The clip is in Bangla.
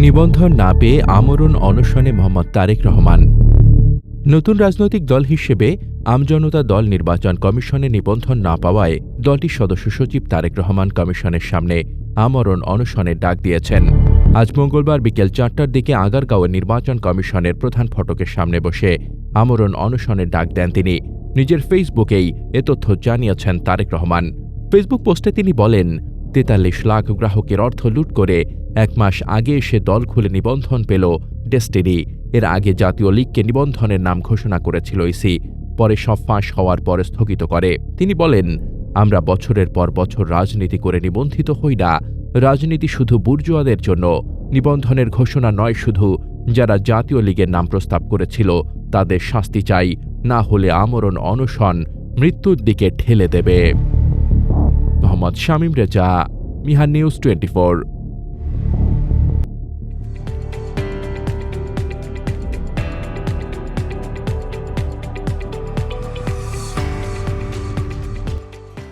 নিবন্ধন না পেয়ে আমরণ অনশনে মোহাম্মদ তারেক রহমান। নতুন রাজনৈতিক দল হিসেবে আমজনতা দল নির্বাচন কমিশনে নিবন্ধন না পাওয়ায় দলটির সদস্য সচিব তারেক রহমান কমিশনের সামনে আমরণ অনশনের ডাক দিয়েছেন। আজ মঙ্গলবার বিকেল চারটার দিকে আগারগাঁওয়ের নির্বাচন কমিশনের প্রধান ফটকের সামনে বসে আমরণ অনশনের ডাক দেন তিনি। নিজের ফেসবুকেই এ তথ্য জানিয়েছেন তারেক রহমান। ফেসবুক পোস্টে তিনি বলেন তেতাল্লিশ লাখ গ্রাহকের অর্থ লুট করে এক মাস আগে এসে দল খুলে নিবন্ধন পেল ডেস্টিনি। এর আগে জাতীয় লীগকে নিবন্ধনের নাম ঘোষণা করেছিল ইসি। পরে সব ফাঁস হওয়ার পরে স্থগিত করে। তিনি বলেন, আমরা বছরের পর বছর রাজনীতি করে নিবন্ধিত হই না। রাজনীতি শুধু বুর্জুয়াদের জন্য। নিবন্ধনের ঘোষণা নয় শুধু। যারা জাতীয় লীগের নাম প্রস্তাব করেছিল, তাদের শাস্তি চাই। না হলে আমরণ অনশন। মৃত্যুর দিকে ঠেলে দেবে। Mohammad Shamim Reza Mihan news twenty